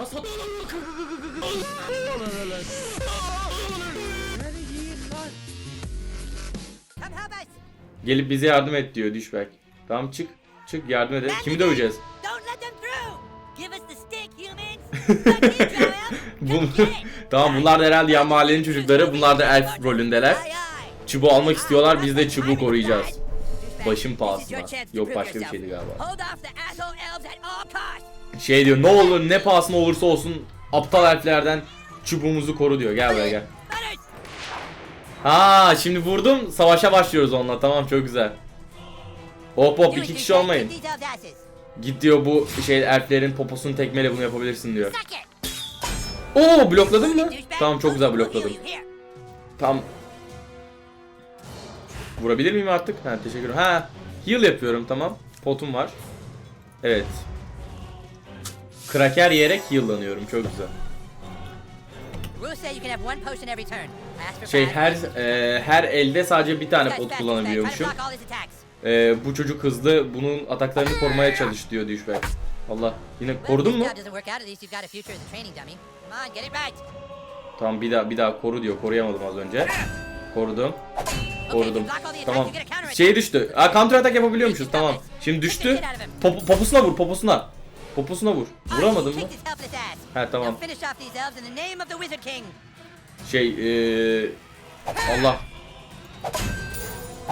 Help us. Gelip bize yardım et diyor düşbek. Tamam çık. Çık yardım edelim. Kimi döveceğiz? Bu, tamam bunlar da herhalde yan mahallenin çocukları. Bunlar da elf rolündeler. Çubuğu almak istiyorlar. Biz de çubuğu koruyacağız. Başım pahasına. Yok başka bir şeydi galiba. Şey diyor ne olur ne pahasına olursa olsun aptal elflerden çubuğumuzu koru diyor. Gel buraya gel. Ha şimdi vurdum savaşa başlıyoruz onunla tamam çok güzel. Hop hop iki kişi olmayın. Git diyor bu şey elflerin poposunu tekmeyle bunu yapabilirsin diyor. Oo blokladın mı? Tamam çok güzel blokladım. Tam Vurabilir miyim artık? Ha teşekkür. Ha heal yapıyorum tamam. Potum var. Evet. Kraker yiyerek heal'lanıyorum çok güzel. Şey her e, her elde sadece bir tane pot kullanabiliyormuşum. E, bu çocuk hızlı bunun ataklarını korumaya çalış diyor douchebag. Allah yine korudun mu? Tamam bir daha bir daha koru diyor. Koruyamadım az önce. Korudum. Korudum. Tamam. Şey düştü. Aa counter attack yapabiliyormuşuz. Tamam. Şimdi düştü. Pop- popusuna vur, popusuna. Popusuna vur. Vuramadın mı? Ha tamam. Şey eee Allah.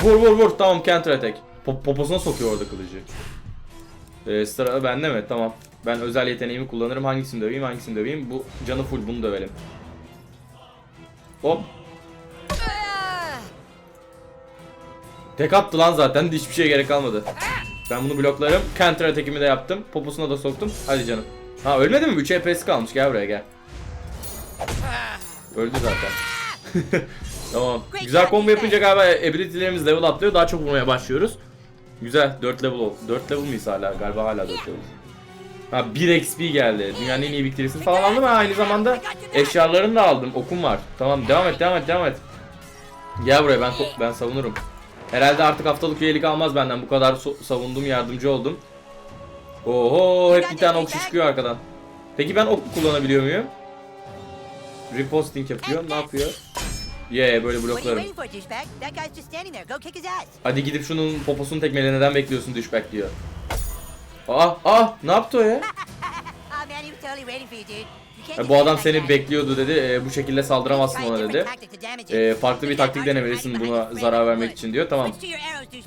Vur vur vur. Tamam counter attack. Pop- poposuna sokuyor orada kılıcı. Ee, sıra bende mi? Tamam. Ben özel yeteneğimi kullanırım. Hangisini döveyim, hangisini döveyim? Bu canı full bunu dövelim. Hop. Ah! Tek attı lan zaten. Hiçbir şeye gerek kalmadı. Ben bunu bloklarım. Counter attack'imi de yaptım. Poposuna da soktum. Hadi canım. Ha ölmedi mi? 3 HP'si kalmış. Gel buraya gel. Öldü zaten. tamam. Güzel combo yapınca galiba ability'lerimiz level atlıyor. Daha çok vurmaya başlıyoruz. Güzel. 4 level oldu. 4 level miyiz hala? Galiba hala 4 level. Ha 1 XP geldi. Dünyanın en iyi biktirisini falan aldım ama aynı zamanda eşyalarını da aldım. Okum var. Tamam devam et devam et devam et. Gel buraya ben ben savunurum. Herhalde artık haftalık üyelik almaz benden. Bu kadar so- savundum, yardımcı oldum. Oho, hep bir tane okçu çıkıyor arkadan. Peki ben ok kullanabiliyor muyum? Reposting yapıyor. Ne yapıyor? Yeah, böyle bloklarım. Hadi gidip şunun poposunu tekmele neden bekliyorsun düşbek diyor. Aa, aa, ne yaptı o ya? E, bu adam seni bekliyordu dedi. E, bu şekilde saldıramazsın ona dedi. E, farklı bir taktik denemelisin buna zarar vermek için diyor. Tamam.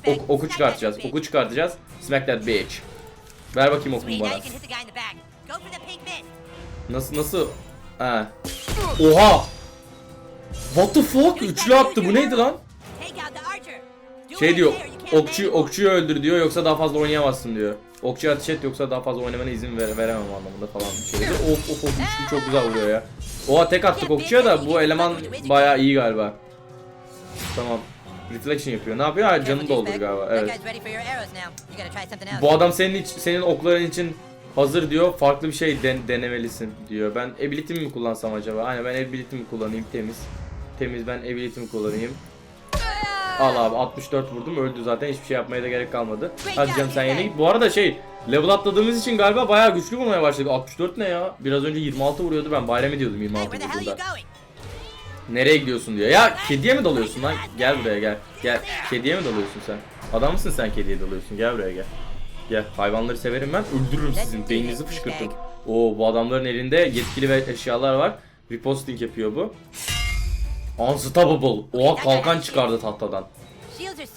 Ok, oku çıkartacağız. Oku çıkartacağız. Smack that bitch. Ver bakayım now bana. Nasıl nasıl? Ha. Oha! What the fuck? Üçlü attı. Bu neydi lan? Şey diyor. Okçu okçuyu öldür diyor yoksa daha fazla oynayamazsın diyor. Okçuya ateş et yoksa daha fazla oynamana izin ver, veremem anlamında falan bir şey. Of of of üçlü çok güzel vuruyor ya. Oha tek attık okçuya da bu eleman bayağı iyi galiba. Tamam. Reflection yapıyor. Ne yapıyor? Ha, canını doldur galiba. Evet. Bu adam senin iç, senin okların için hazır diyor. Farklı bir şey den- denemelisin diyor. Ben ability'mi mi kullansam acaba? Aynen ben ability'mi kullanayım temiz. Temiz ben ability'mi kullanayım. Al abi 64 vurdum öldü zaten hiçbir şey yapmaya da gerek kalmadı. Hadi canım sen yeni git. Bu arada şey level atladığımız için galiba bayağı güçlü vurmaya başladık. 64 ne ya? Biraz önce 26 vuruyordu ben bayram ediyordum Hey, 26 where the hell are you vurduğunda. Nereye gidiyorsun diyor. Ya kediye mi dalıyorsun lan? Gel buraya gel. Gel. Kediye mi dalıyorsun sen? Adam mısın sen kediye dalıyorsun? Gel buraya gel. Gel. Hayvanları severim ben. Öldürürüm sizin. Beyninizi fışkırtın. Oo bu adamların elinde yetkili ve eşyalar var. Reposting yapıyor bu. Unstoppable. Oha kalkan çıkardı tahtadan.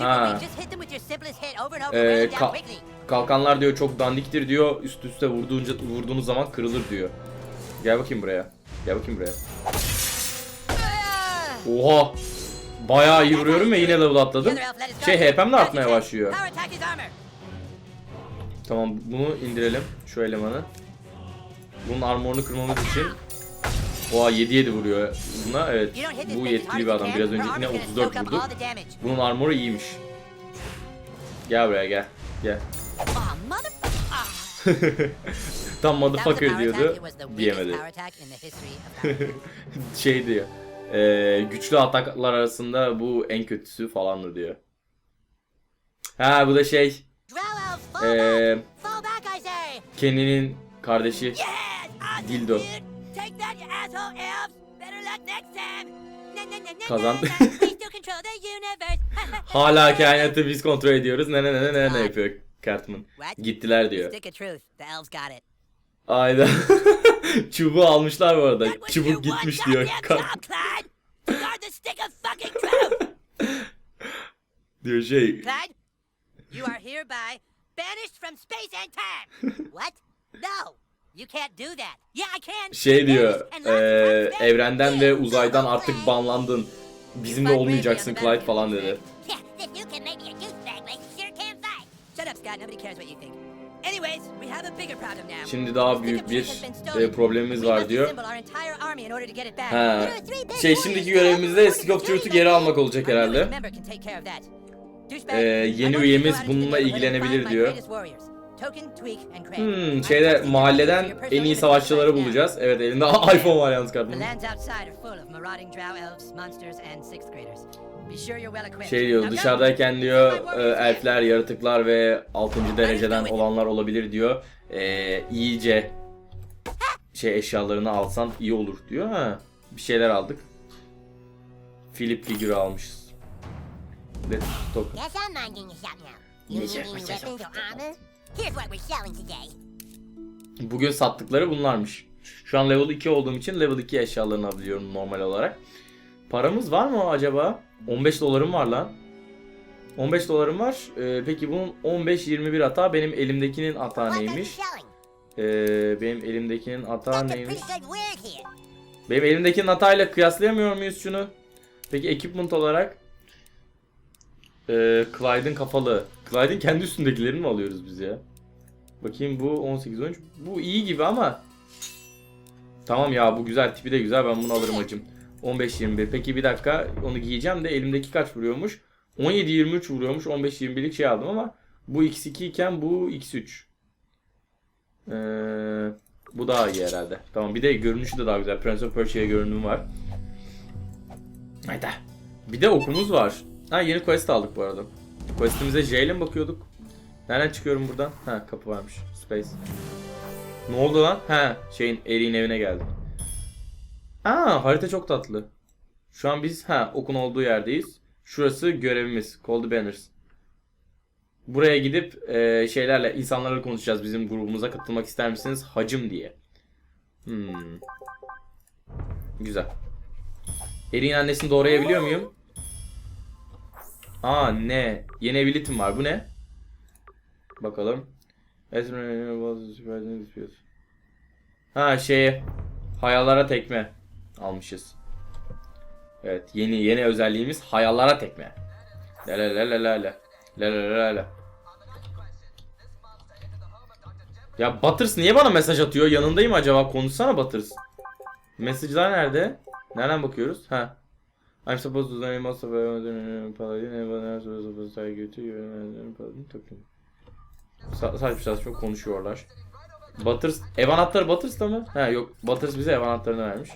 Ha. Ee, ka- kalkanlar diyor çok dandiktir diyor. Üst üste vurduğunca vurduğunuz zaman kırılır diyor. Gel bakayım buraya. Gel bakayım buraya. Oha. Bayağı iyi vuruyorum ve yine level atladım. Şey HP'm de artmaya başlıyor. Tamam bunu indirelim şu elemanı. Bunun armorunu kırmamız için Oha 7-7 vuruyor buna evet. Bu yetkili bir adam. Biraz armor's gonna 34 soak up vurdu. Bunun armoru iyiymiş. Gel buraya gel. Gel. Tam motherfucker diyordu. Diyemedi. şey diyor. eee, güçlü ataklar arasında bu en kötüsü falandı diyor. Ha bu da şey. Say! Kenny'nin kardeşi. Dildo. Weird. Take that, you asshole elves. Better luck next time. Na, na, na, na, Kazan. na, na. We still control the universe. Hala kainatı biz kontrol ediyoruz. Ne ne ne ne ne yapıyor Cartman. Gittiler diyor. Ayda. Çubuğu almışlar bu arada. Çubuk gitmiş diyor. diyor şey. You are hereby banished from space and time. What? No. You can't do that. Yeah, I can. Şey diyor. Space. evrenden ve uzaydan artık banlandın. Bizimle olmayacaksın Clyde falan dedi. Yeah, if you can make me a douchebag like you sure can fight. Shut up, Scott. Nobody cares what you think. Anyways, we have a bigger problem now. Şimdi daha büyük bir e, problemimiz var diyor. Ha. Şey şimdiki görevimizde Stick of Truth'u geri almak olacak herhalde. Ee, yeni üyemiz bununla ilgilenebilir diyor. Hmm, şeyde mahalleden en iyi savaşçıları bulacağız. Evet elinde iPhone var yalnız The kartın. lands outside are full of marauding drow elves, monsters, and sixth graders. Be sure you're well equipped. Şey diyor dışarıdayken diyor e, elfler, yaratıklar ve 6. dereceden olanlar olabilir diyor. E, iyice şey eşyalarını alsan iyi olur diyor. Ha, bir şeyler aldık. Philip figürü almışız. Let's talk. Bugün sattıkları bunlarmış. Şu an level 2 olduğum için level 2 eşyalarını alabiliyorum normal olarak. Paramız var mı acaba? 15 dolarım var lan. 15 dolarım var. Ee, peki bunun 15-21 hata benim elimdekinin hata neymiş? Ee, benim elimdekinin hata neymiş? Benim elimdekinin hatayla kıyaslayamıyor muyuz şunu? Peki equipment olarak ee, Clyde'ın kafalı. Clyde'ın kendi üstündekilerini mi alıyoruz biz ya? Bakayım bu 18-13. Bu iyi gibi ama Tamam ya bu güzel tipi de güzel ben bunu alırım hacım. 15-21. Peki bir dakika onu giyeceğim de elimdeki kaç vuruyormuş? 17-23 vuruyormuş. 15-21'lik şey aldım ama bu x2 iken bu x3. Ee, bu daha iyi herhalde. Tamam bir de görünüşü de daha güzel. Prince of Persia görünümü var. Hayda. Bir de okumuz var. Ha yeni quest aldık bu arada. Questimize J bakıyorduk? Nereden çıkıyorum buradan? Ha kapı varmış. Space. Ne oldu lan? Ha şeyin Eri'nin evine geldim. Aa harita çok tatlı. Şu an biz ha okun olduğu yerdeyiz. Şurası görevimiz. The Banners. Buraya gidip e, şeylerle insanlarla konuşacağız. Bizim grubumuza katılmak ister misiniz? Hacım diye. Hmm. Güzel. Eri'nin annesini doğrayabiliyor muyum? Aa ne? Yeni ability'm var. Bu ne? Bakalım. Ha şey hayallara tekme almışız. Evet yeni yeni özelliğimiz hayallara tekme. La la la la la. La la la la la. Ya Butters niye bana mesaj atıyor? Yanındayım acaba? Konuşsana Butters. Mesajlar nerede? Nereden bakıyoruz? Ha. I'm supposed to learn most of the paladin and what else was supposed to go to you paladin talking. Sa saçma saçma konuşuyorlar. Butters, ev anahtarı Butters'ta mı? Ha yok, Butters bize ev anahtarını vermiş.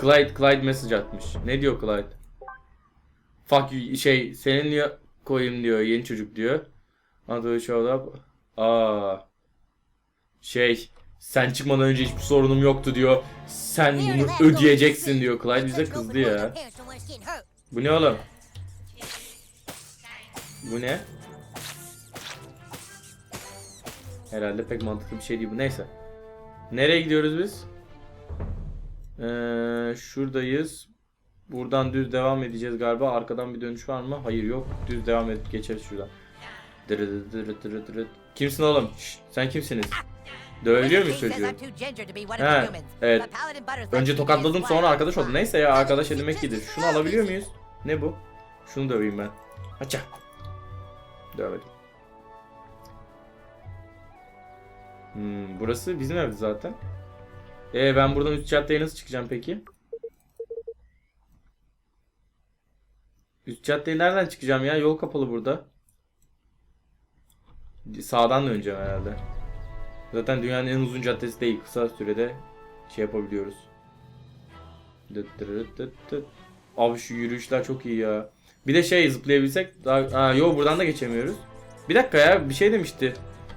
Clyde, Clyde mesaj atmış. Ne diyor Clyde? Fuck you, şey, senin diyor koyayım diyor, yeni çocuk diyor. Adı showed up. Aa. Şey, sen çıkmadan önce hiçbir sorunum yoktu diyor. Sen bunu ödeyeceksin diyor. Clyde bize kızdı ya. Bu ne oğlum? Bu ne? Herhalde pek mantıklı bir şey değil bu. Neyse. Nereye gidiyoruz biz? Ee, şuradayız. Buradan düz devam edeceğiz galiba. Arkadan bir dönüş var mı? Hayır yok. Düz devam edip geçeriz şuradan. Dırı dırı dırı dırı. Kimsin oğlum? Şşt, sen kimsiniz? Dövebiliyor muyuz çocuğu? He, evet. Önce tokatladım sonra arkadaş oldum. Neyse ya arkadaş edinmek iyidir. Şunu alabiliyor muyuz? Ne bu? Şunu döveyim ben. Haça. Dövemedim. Hmm, burası bizim evdi zaten. Ee ben buradan üst caddeye nasıl çıkacağım peki? Üst caddeye nereden çıkacağım ya? Yol kapalı burada. Sağdan döneceğim herhalde. Zaten dünyanın en uzun caddesi değil. Kısa sürede şey yapabiliyoruz. Abi şu yürüyüşler çok iyi ya. Bir de şey zıplayabilsek daha... Ha, yo buradan da geçemiyoruz. Bir dakika ya bir şey demişti.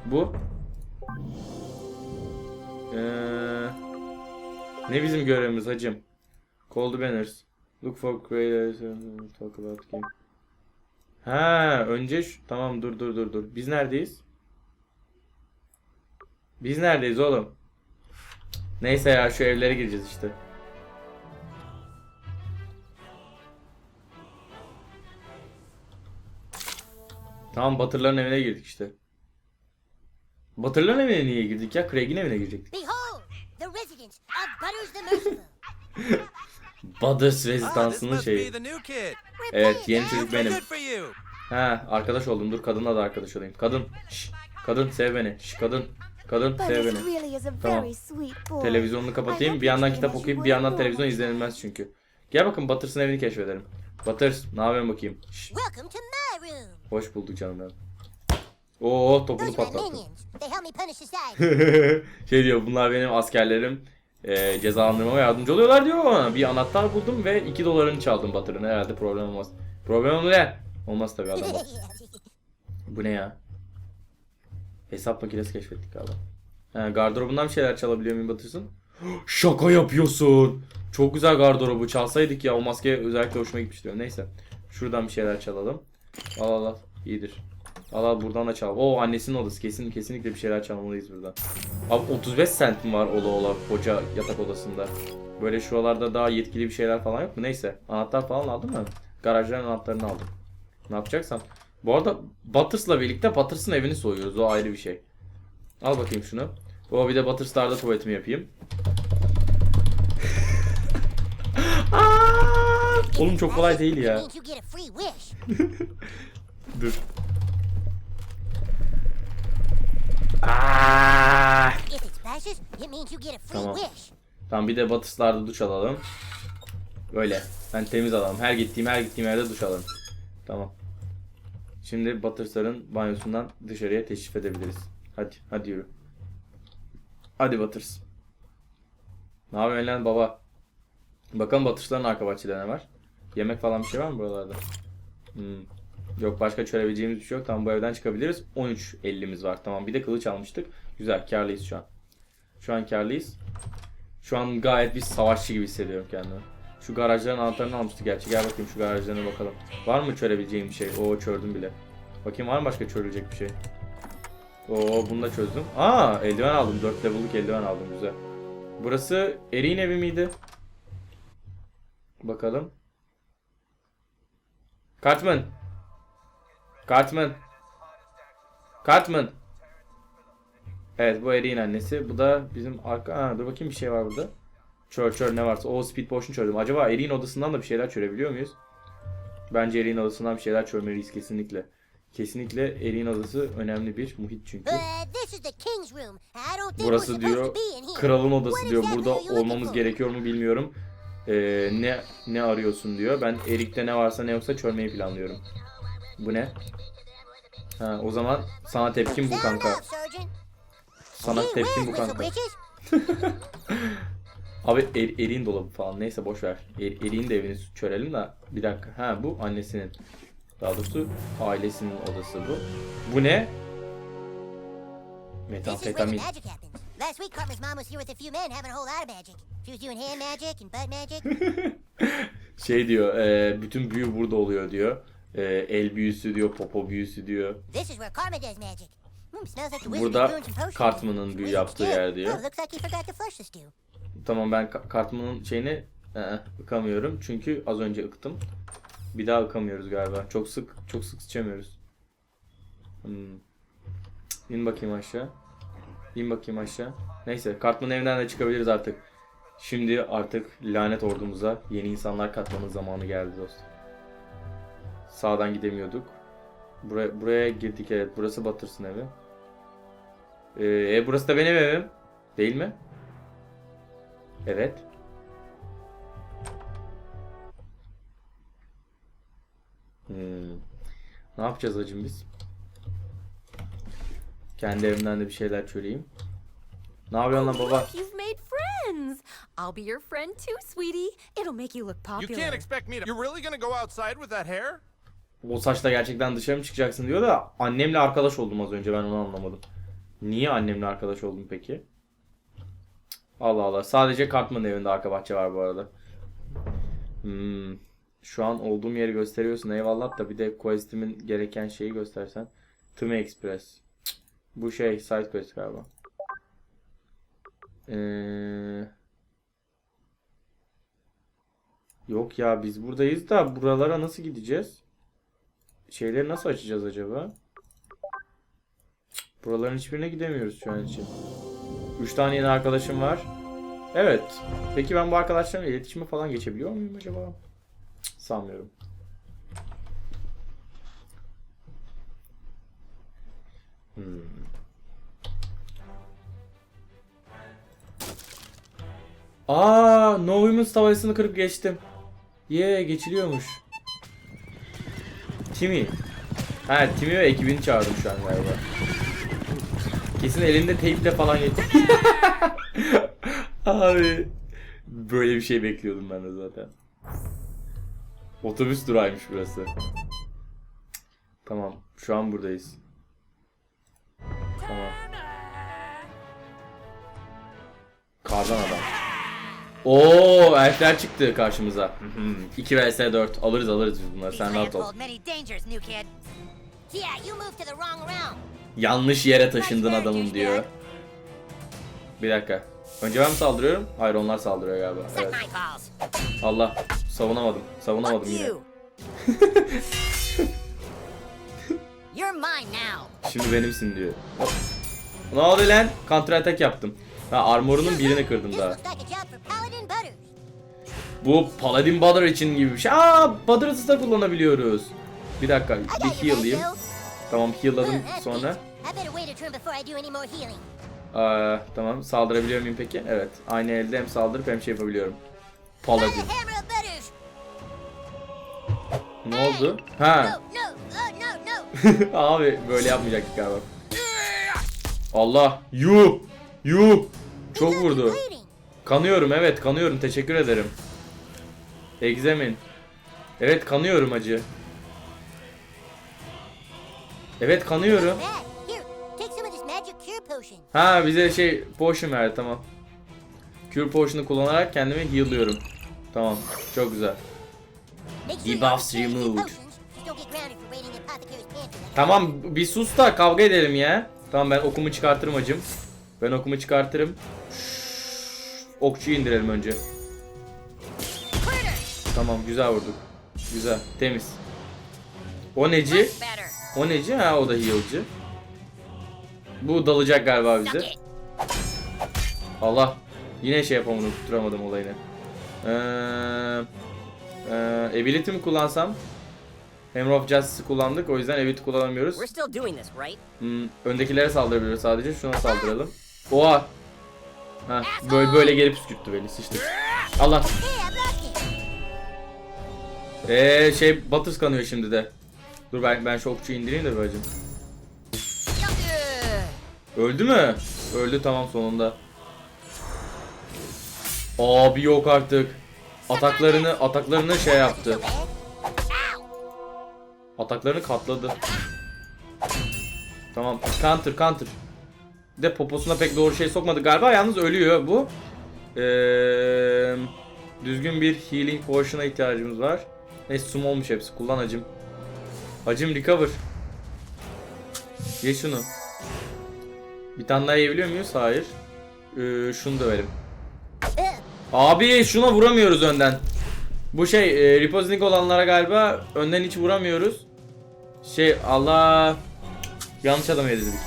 Bu. Ee, ne bizim görevimiz hacım? The banners. Look for creators. Talk about game. Ha, önce şu, tamam dur dur dur dur. Biz neredeyiz? Biz neredeyiz oğlum? Neyse ya şu evlere gireceğiz işte. Tamam Batırların evine girdik işte. Batırların evine niye girdik ya? Craig'in evine girecektik. Butters Ah, rezidansının must şeyi. Evet yeni çocuk benim. Ha arkadaş oldum dur kadınla da arkadaş olayım. Kadın. Şş, kadın sev beni. Şş, kadın. Kadın sev beni. Tamam. Televizyonunu kapatayım. Bir yandan kitap okuyup bir yandan televizyon izlenilmez çünkü. Gel bakın Butters'ın evini keşfedelim. Butters ne yapıyorsun bakayım? Şş, Welcome to my room. hoş bulduk canım benim. Oo topunu Those are my patlattı. minions. They help me punish society. şey diyor bunlar benim askerlerim. E, cezalandırmama yardımcı oluyorlar diyor bana. Bir anahtar buldum ve 2 dolarını çaldım Butter'ın. Herhalde problem olmaz. Problem ne? Olmaz tabii adam. Bu ne ya? Hesap makinesi keşfettik galiba. He, gardırobundan bir şeyler çalabiliyor muyum Batır'sın? Şaka yapıyorsun. Çok güzel gardırobu çalsaydık ya o maske özellikle hoşuma gitmişti. Neyse. Şuradan bir şeyler çalalım. Al al al. İyidir. Al al buradan da çal. Oo annesinin odası. Kesin kesinlikle bir şeyler çalmalıyız buradan. Abi 35 sentim var ola ola koca yatak odasında. Böyle şuralarda daha yetkili bir şeyler falan yok mu? Neyse. Anahtar falan aldın mı? Garajların anahtarını aldım. Ne yapacaksam. Bu arada Butters'la birlikte Butters'ın evini soyuyoruz. O ayrı bir şey. Al bakayım şunu. O bir de Butters'larda tuvaletimi yapayım. Aa! Oğlum çok kolay değil ya. Dur. Aa! If it splashes, it means you get a free Tamam. Tamam bir de Butters'larda duş alalım. Böyle. Ben temiz adamım. Her gittiğim her gittiğim yerde duş alırım. Tamam. Şimdi Butters'ların banyosundan dışarıya teşrif edebiliriz. Hadi, hadi yürü. Hadi Butters. Ne yapıyorsun lan baba? Bakalım Butters'ların arka bahçede ne var? Yemek falan bir şey var mı buralarda? Hmm. Yok başka çörebileceğimiz bir şey yok. Tamam bu evden çıkabiliriz. 13.50'miz var. Tamam bir de kılıç almıştık. Güzel karlıyız şu an. Şu an karlıyız. Şu an gayet bir savaşçı gibi hissediyorum kendimi. Şu garajların anahtarını almıştık gerçi. Gel bakayım şu garajlarına bakalım. Var mı çörebileceğim bir şey? Oo çördüm bile. Bakayım var mı başka çörülecek bir şey? Oo bunu da çözdüm. Aa eldiven aldım. 4 level'lık eldiven aldım. Güzel. Burası Eri'nin evi miydi? Bakalım. Cartman. Cartman. Cartman. Evet bu Eri'nin annesi. Bu da bizim arka... Ha, dur bakayım bir şey var burada. Çör çör ne varsa. O speed potion çördüm. Acaba Eri'nin odasından da bir şeyler çörebiliyor muyuz? Bence Eri'nin odasından bir şeyler çörmeliyiz kesinlikle. Kesinlikle Eri'nin odası önemli bir muhit çünkü. Uh, Burası diyor kralın odası diyor. Burada olmamız gerekiyor mu bilmiyorum. Ee, ne ne arıyorsun diyor. Ben Erik'te ne varsa ne yoksa çörmeyi planlıyorum. Bu ne? Ha, o zaman sana tepkim bu kanka. Sana tepkim bu kanka. Abi er, Erik'in dolabı falan neyse boş ver. Er, Erik'in de evini çörelim de bir dakika. Ha bu annesinin. Daha doğrusu ailesinin odası bu. Bu ne? Metamfetamin. Last week, Cartman's mom was here with a few men having a whole lot of magic. She was doing hand magic and butt magic. Şey diyor, e, bütün büyü burada oluyor diyor. E, el büyüsü diyor, popo büyüsü diyor. This is where Cartman does magic. Hmm, Burada. Cartman'ın büyü yaptığı yer diyor. Tamam ben Ka- Cartman'ın şeyini e, ıkamıyorum. Çünkü az önce ıktım. Bir daha ıkamıyoruz galiba. Çok sık çok sık sıçamıyoruz. Hmm. İn bakayım aşağı. İn bakayım aşağı. Neyse Cartman'ın evinden de çıkabiliriz artık. Şimdi artık lanet ordumuza yeni insanlar katmanın zamanı geldi dostum. Sağdan gidemiyorduk. Buraya, buraya girdik evet. Burası Batırsın evi. Ee, e, burası da benim evim. Değil mi? Evet. Hmm. Ne yapacağız hacım biz? Kendi evimden de bir şeyler çöreyim. Ne yapıyorsun lan baba? You've made friends. I'll be your friend too, sweetie. It'll make you look You popular. can't expect me to. You're really gonna go outside with that hair? O saçla gerçekten dışarı mı çıkacaksın diyor da annemle arkadaş oldum az önce ben onu anlamadım. Niye annemle arkadaş oldum peki? Allah Allah. Sadece Cartman evinde arka bahçe var bu arada. Hmm. Şu an olduğum yeri gösteriyorsun eyvallah da bir de quest'imin gereken şeyi göstersen. Tüme Express. Bu şey side quest galiba. Ee... Yok ya biz buradayız da buralara nasıl gideceğiz? Şeyleri nasıl açacağız acaba? Buraların hiçbirine gidemiyoruz şu an için. 3 tane yeni arkadaşım var. Evet. Peki ben bu arkadaşlarımla iletişime falan geçebiliyor muyum acaba? Cık, Sanmıyorum. Hmm. Aa, No Women's tavasını kırıp geçtim. Ye geçiliyormuş. Timmy. Ha Timmy ve ekibini çağırdım şu an galiba. Kesin elinde teyple falan geç. Abi. Böyle bir şey bekliyordum ben de zaten. Otobüs durağıymış burası. Tamam. Şu an buradayız. Tamam. Kardan adam. Oo, elfler çıktı karşımıza. 2 vs 4. Alırız alırız biz bunları. Sen rahat ol. Yanlış yere taşındın adamım diyor. Bir dakika. Önce ben mi saldırıyorum? Hayır onlar saldırıyor galiba. Evet. Allah. Savunamadım. Savunamadım yine. you. You're mine now. Şimdi benimsin diyor. Ne oldu lan? Counter attack yaptım. Ha armorunun birini kırdım daha. Bu Paladin Butter için gibi bir şey. Aa Butter'ı da kullanabiliyoruz. Bir dakika bir heal'layım. Tamam that's sonra. Aa, tamam saldırabiliyor muyum peki? Evet. Aynı elde hem saldırıp hem şey yapabiliyorum. Paladin. Ne oldu? Ha. No. Abi böyle yapmayacaktık galiba. Allah. Yuh. Yuh. Çok vurdu. Kanıyorum evet kanıyorum teşekkür ederim. Egzemin. Evet kanıyorum acı. Cure potion. Ha bize şey potion verdi tamam. Cure potion'u kullanarak kendimi heal'lıyorum. Tamam çok güzel. Debuffs removed. Tamam bir sus da kavga edelim ya. Tamam ben okumu çıkartırım acım. Ben okumu çıkartırım. Okçuyu indirelim önce. Tamam güzel vurduk. Güzel temiz. O neci? O neci? Ha o da heal'cı. Bu dalacak galiba bize. Allah. Yine şey yapamadım tutturamadım olayını. Ee, e, ability mi kullansam? Hammer of Justice'ı kullandık o yüzden ability kullanamıyoruz. Hmm, öndekilere saldırabiliyoruz sadece. Şuna saldıralım. Oha. Ha, böyle böyle gelip püskürttü beni sıçtık. Allah. Eee şey Butters kanıyor şimdi de. Dur ben ben şu okçuyu indireyim de bacım. Öldü mü? Öldü tamam sonunda. Abi yok artık. Ataklarını ataklarını şey yaptı. Ataklarını katladı. Tamam counter counter. Bir de poposuna pek doğru şey sokmadı galiba yalnız ölüyor bu. Ee, düzgün bir healing potion'a ihtiyacımız var. Neyse sum olmuş hepsi kullan acım. Acım recover. Ye şunu. Bir tane daha yiyebiliyor muyuz? Hayır. Ee, şunu dövelim. Abi şuna vuramıyoruz önden. Bu şey e, repositing olanlara galiba önden hiç vuramıyoruz. Şey Allah yanlış adam yedirdik.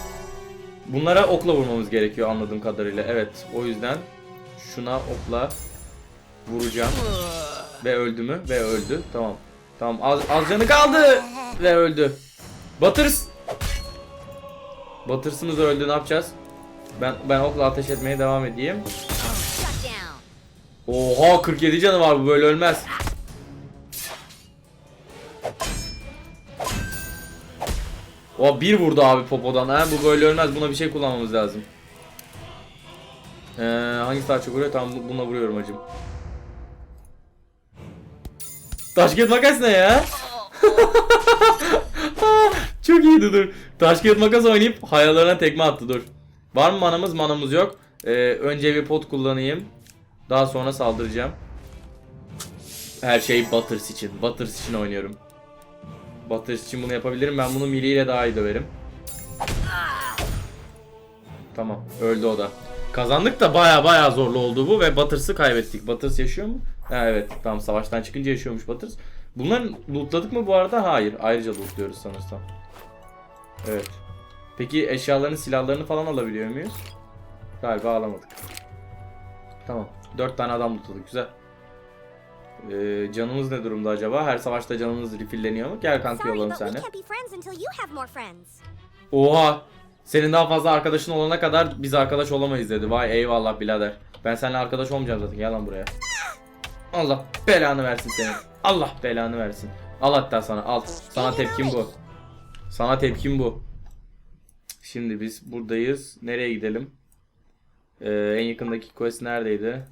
Bunlara okla vurmamız gerekiyor anladığım kadarıyla. Evet o yüzden şuna okla vuracağım. Ve öldü mü? Ve öldü. Tamam. Tamam az, az canı kaldı. Ve öldü. Batırs. Batırsımız öldü ne yapacağız? Ben ben okla ateş etmeye devam edeyim. Oha 47 canı var bu böyle ölmez. O bir vurdu abi popodan ha bu böyle ölmez buna bir şey kullanmamız lazım. Ee, hangisi daha çok vuruyor? Tamam bu- bununla vuruyorum acım. Taş makas ne ya? çok iyiydi dur. Taş kağıt makas oynayıp hayallerine tekme attı dur. Var mı manamız? Manamız yok. Ee, önce bir pot kullanayım. Daha sonra saldıracağım. Her şey Butters için. Butters için oynuyorum. Butters için bunu yapabilirim. Ben bunu Millie ile daha iyi döverim. Tamam. Öldü o da. Kazandık da baya baya zorlu oldu bu ve Butters'ı kaybettik. Butters yaşıyor mu? Ha evet. Tamam savaştan çıkınca yaşıyormuş Butters. Bunları lootladık mı bu arada? Hayır. Ayrıca lootluyoruz sanırsam. Evet. Peki eşyalarını, silahlarını falan alabiliyor muyuz? Galiba alamadık. Tamam. 4 tane adam lootladık. Güzel. Ee, canımız ne durumda acaba? Her savaşta canımız refilleniyor mu? Gel kanka yollayalım seni. Oha! Senin daha fazla arkadaşın olana kadar biz arkadaş olamayız dedi. Vay eyvallah birader. Ben seninle arkadaş olmayacağım zaten. Gel lan buraya. Allah belanı versin senin. Allah belanı versin. Al hatta sana al. Sana tepkim bu. Sana tepkim bu. Şimdi biz buradayız. Nereye gidelim? Ee, en yakındaki quest neredeydi?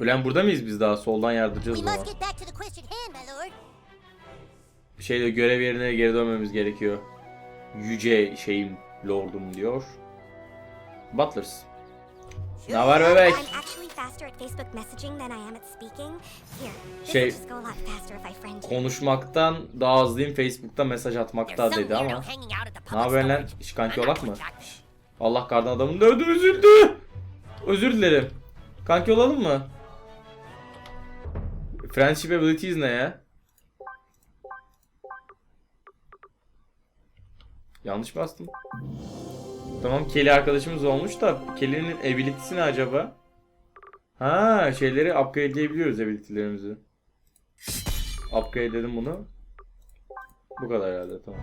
Ulan burada mıyız biz daha? Soldan yardıracağız lord. Bir şeyde görev yerine geri dönmemiz gerekiyor. Yüce şeyim lordum diyor. Butlers. Ne var bebek? Şey-. Konuşmaktan daha hızlıyım Facebook'ta mesaj atmakta dedi ama. Ne haber lan? İş kanki olak mı? Allah kardan adamın dövdü üzüldü. Özür dilerim. Kanki olalım mı? Friendship abilities ne ya? Yanlış bastım. Tamam Kelly arkadaşımız olmuş da Kelly'nin ability'si ne acaba? Ha şeyleri upgrade'leyebiliyoruz ability'lerimizi. Upgrade'ledim bunu. Bu kadar herhalde tamam.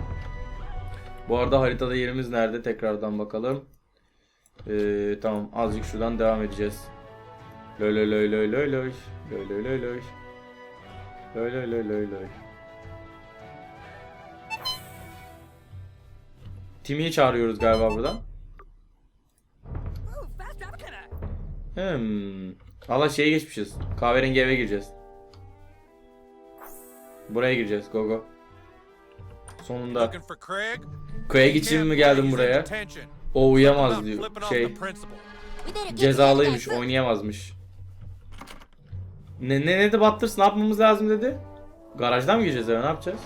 Bu arada haritada yerimiz nerede? Tekrardan bakalım. Ee, tamam azıcık şuradan devam edeceğiz. Loy loy loy loy loy loy. Loy loy loy loy. Loy loy loy loy loy. Timmy'yi çağırıyoruz galiba buradan. Hmm. Valla şeye geçmişiz. Kahverengi eve gireceğiz. Buraya gireceğiz. Go go. Sonunda. Craig? Craig için mi geldim buraya? O uyuyamaz diyor. Şey. Cezalıymış, oynayamazmış. Ne ne dedi Butters? Ne yapmamız lazım dedi? Garajdan mı gireceğiz eve? Ne yapacağız?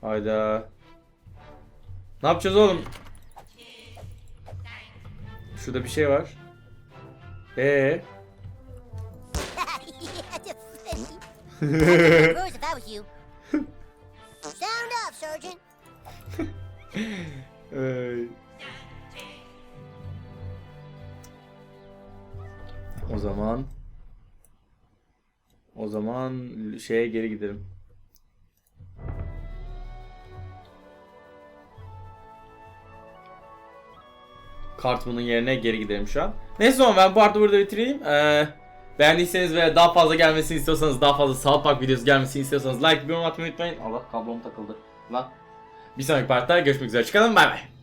Hayda. Ne yapacağız oğlum? Şurada bir şey var. Ee. Ey. O zaman o zaman şeye geri gidelim. Cartman'ın yerine geri gidelim şu an. Neyse o zaman ben bu arada burada bitireyim. Ee, beğendiyseniz ve daha fazla gelmesini istiyorsanız, daha fazla South Park videosu gelmesini istiyorsanız like, bir yorum atmayı unutmayın. Allah kablom takıldı. Lan. Bir sonraki partta görüşmek üzere. Çıkalım bay bay.